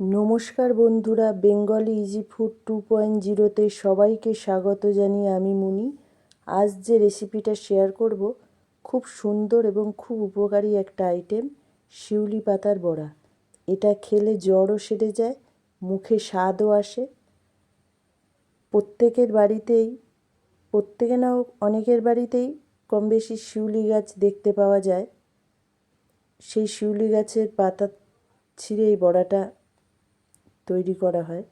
নমস্কার বন্ধুরা, Bengali easy food two point জিরোতে সবাইকে স্বাগত জানিয়ে আমি মুনি। আজ যে রেসিপিটা শেয়ার করব, খুব সুন্দর এবং খুব উপকারী একটা আইটেম শিউলি পাতার বড়া। এটা খেলে জ্বরও সেরে যায়, মুখে স্বাদও আসে। প্রত্যেকের বাড়িতেই, প্রত্যেকে না অনেকের বাড়িতেই কম বেশি শিউলি গাছ দেখতে পাওয়া যায়। সেই শিউলি গাছের পাতা ছিঁড়ে এই বড়াটা তৈরি করা হয়।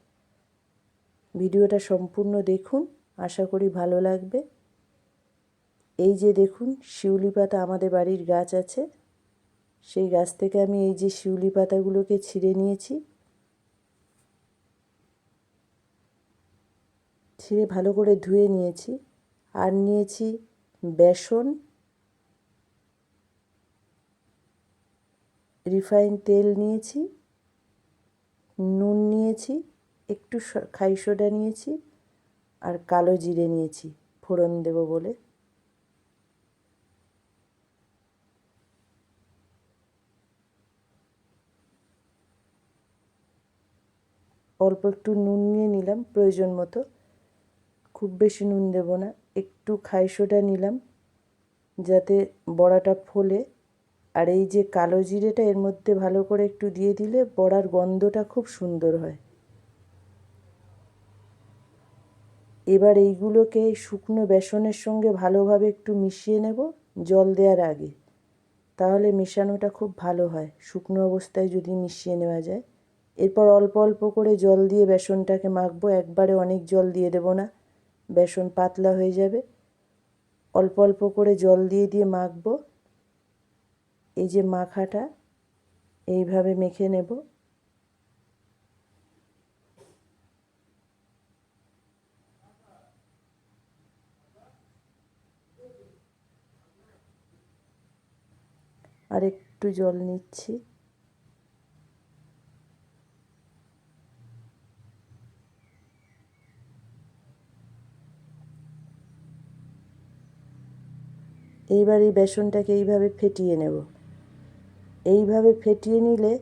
ভিডিওটা সম্পূর্ণ দেখুন, আশা করি ভালো লাগবে। এই যে দেখুন, শিউলি পাতা আমাদের বাড়ির গাছ আছে। সেই গাছ থেকে আমি এই যে শিউলি পাতাগুলোকে ছিঁড়ে নিয়েছি। ছিঁড়ে ভালো করে ধুয়ে নিয়েছি। আর নিয়েছি বেসন, রিফাইন তেল নিয়েছি। নুন নিয়েছি, একটু খাই সোডা নিয়েছি আর কালো জিরে নিয়েছি, ফোড়ন দেব বলে। অল্প একটু নুন নিয়ে নিলাম, প্রয়োজন মতো। খুব বেশি নুন দেব না, একটু খাই সোডা নিলাম, যাতে বড়াটা ফোলে। আর এই যে কালো জিরেটা এর মধ্যে ভালো করে একটু দিয়ে দিলে বড়ার গন্ধটা খুব সুন্দর হয়। এবার এইগুলোকে শুকনো বেসনের সঙ্গে ভালোভাবে একটু মিশিয়ে নেব, জল দেওয়ার আগে। তাহলে মেশানোটা খুব ভালো হয়, শুকনো অবস্থায় যদি মিশিয়ে নেওয়া যায়। এরপর অল্প অল্প করে জল দিয়ে বেসনটাকে মাখবো, একবারে অনেক জল দিয়ে দেবো না, বেসন পাতলা হয়ে যাবে। অল্প অল্প করে জল দিয়ে দিয়ে মাখবো এই যে মাখাটা, এইভাবে মেখে নেব। আর একটু জল নিচ্ছি। এইবার এই বেসনটাকে এইভাবে ফেটিয়ে নেব। এইভাবে ফেটিয়ে নিলে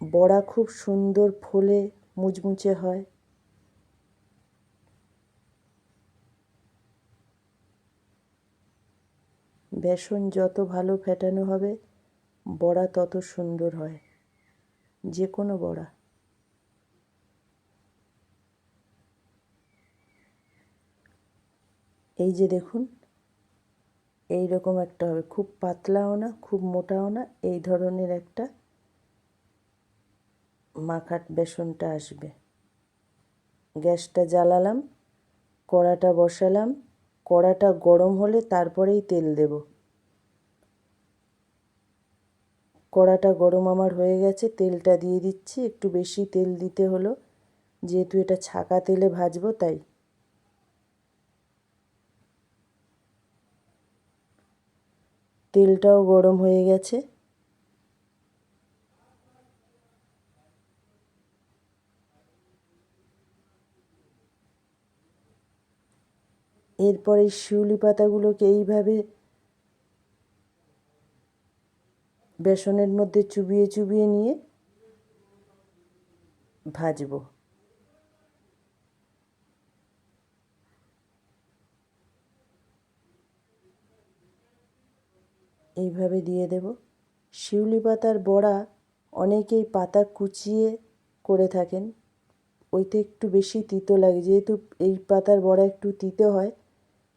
বড়া খুব সুন্দর ফোলে মুচমুচে হয়। বেসন যত ভালো ফেটানো হবে, বড়া তত সুন্দর হয় যে কোনো বড়া। এই যে দেখুন এই রকম একটা হবে। খুব পাতলাও না, খুব মোটাও না, এই ধরনের একটা মাখাট বেসনটা আসবে। গ্যাসটা জ্বালালাম, কড়াটা বসালাম, কড়াটা গরম হলে তারপরেই তেল দেব। কড়াটা গরম আমার হয়ে গেছে, তেলটা দিয়ে দিচ্ছি। একটু বেশি তেল দিতে হলো, যেহেতু এটা ছাকা তেলে ভাজবো, তাই তেলটাও গরম হয়ে গেছে। এরপরে শিউলি পাতাগুলোকে এইভাবে বেসনের মধ্যে চুবিয়ে চুবিয়ে নিয়ে ভাজবো। এইভাবে দিয়ে দেব। শিউলি পাতার বড়া অনেকেই পাতা কুচিয়ে করে থাকেন। ওইতে একটু বেশি তিতো লাগে। যেহেতু এই পাতার বড়া একটু তিতো হয়,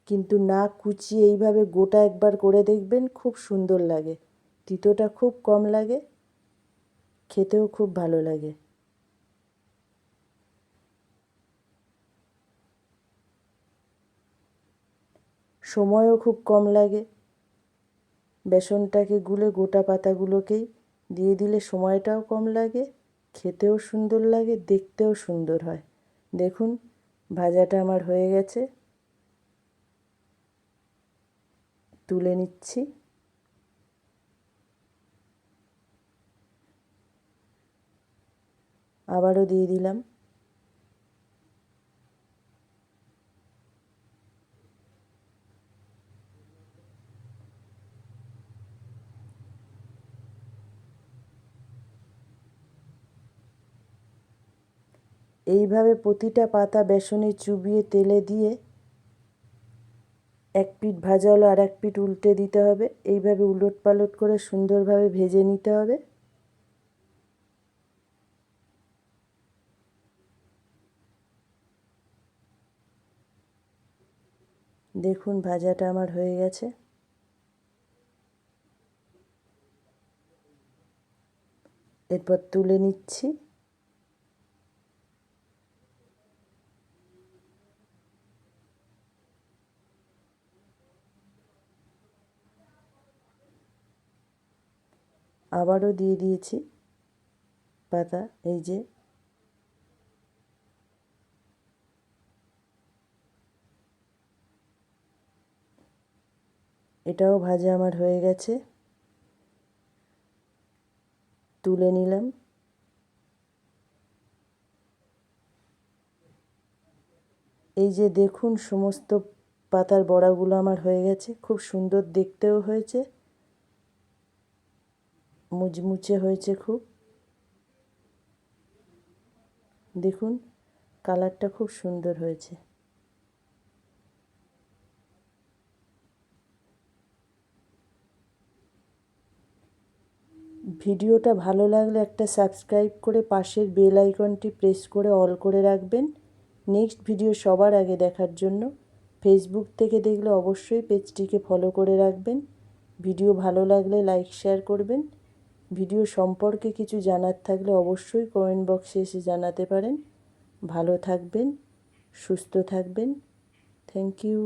কিন্তু না কুচিয়ে এইভাবে গোটা একবার করে দেখবেন খুব সুন্দর লাগে। তিতোটা খুব কম লাগে, খেতেও খুব ভালো লাগে। সময়ও খুব কম লাগে। বেসনটাকে গুলে গোটা পাতাগুলোকেই দিয়ে দিলে সময়টাও কম লাগে, খেতেও সুন্দর লাগে, দেখতেও সুন্দর হয়। দেখুন, ভাজাটা আমার হয়ে গেছে। তুলে নিচ্ছি। আবারও দিয়ে দিলাম। এইভাবে প্রতিটা পাতা বেসনে চুবিয়ে তেলে দিয়ে এক পিঠ ভাজা হলো আর এক পিঠ উল্টে দিতে হবে। এইভাবে উলট পালট করে সুন্দরভাবে ভেজে নিতে হবে। দেখুন, ভাজাটা আমার হয়ে গেছে। এরপর তুলে নিচ্ছি। আবারও দিয়ে দিয়েছি পাতা, এই যে। এটাও ভাজা আমার হয়ে গেছে। তুলে নিলাম। এই যে দেখুন, সমস্ত পাতার বড়াগুলো আমার হয়ে গেছে, খুব সুন্দর দেখতেও হয়েছে। মুচমুচে হয়েছে খুব। দেখুন, কালারটা খুব সুন্দর হয়েছে। ভিডিওটা ভালো লাগলে একটা সাবস্ক্রাইব করে পাশের বেল আইকনটি প্রেস করে অল করে রাখবেন। নেক্সট ভিডিও সবার আগে দেখার জন্য ফেসবুক থেকে দেখলে অবশ্যই পেজটিকে ফলো করে রাখবেন। ভিডিও ভালো লাগলে লাইক, শেয়ার করবেন। ভিডিও সম্পর্কে কিছু জানার থাকলে অবশ্যই কমেন্ট বক্সে এসে জানাতে পারেন। ভালো থাকবেন, সুস্থ থাকবেন। Thank you.